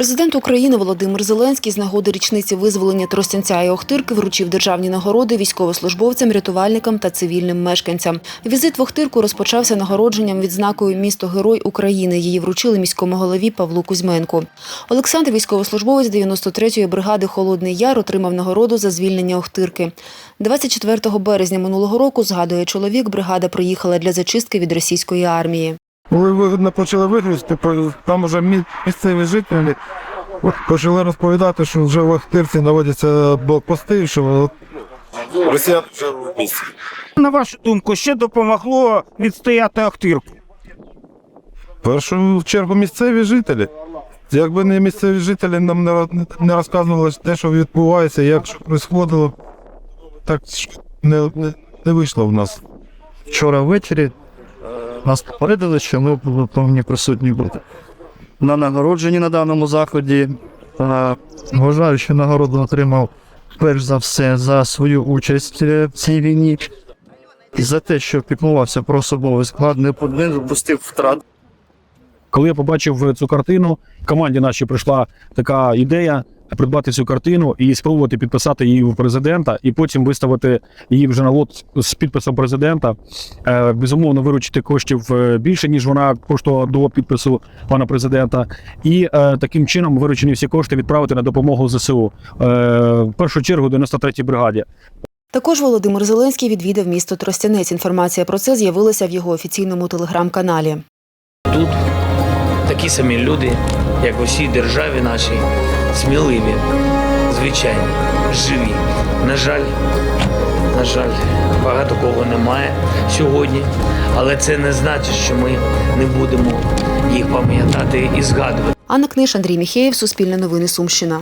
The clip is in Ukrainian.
Президент України Володимир Зеленський з нагоди річниці визволення Тростянця і Охтирки вручив державні нагороди військовослужбовцям, рятувальникам та цивільним мешканцям. Візит в Охтирку розпочався нагородженням відзнакою Місто Герой України. Її вручили міському голові Павлу Кузьменку. Олександр, військовослужбовець 93-ї бригади Холодний Яр, отримав нагороду за звільнення Охтирки. 24 березня минулого року, згадує чоловік, бригада приїхала для зачистки від російської армії. Коли вигідно почали вигрузити, там вже місцеві жителі почали розповідати, що вже в Охтирці наводяться блокпости, що росіяни вже в місті. На вашу думку, що допомогло відстояти Охтирку? В першу чергу місцеві жителі. Якби не місцеві жителі нам не, не розказували те, що відбувається, як що відбувалося, так не, не, не вийшло в нас. Вчора ввечері нас попередили, що ми повинні присутні бути. На нагородженні на даному заході е, вважаю, що нагороду отримав перш за все за свою участь е, в цій війні і за те, що піклувався про особовий склад, не допустив втрат. Коли я побачив цю картину, команді нашій прийшла така ідея придбати цю картину і спробувати підписати її у президента, і потім виставити її вже на лот з підписом президента. Е, безумовно, виручити коштів е, більше ніж вона коштувала до підпису пана президента, і е, таким чином виручені всі кошти відправити на допомогу ЗСУ. Е, в першу чергу 93-й бригаді. Також Володимир Зеленський відвідав місто Тростянець. Інформація про це з'явилася в його офіційному телеграм-каналі. Тут такі самі люди, як у всій державі нашій, сміливі, звичайні, живі. На жаль, на жаль, багато кого немає сьогодні, але це не значить, що ми не будемо їх пам'ятати і згадувати. Анна Книж, Андрій Міхеєв, Суспільне новини Сумщина.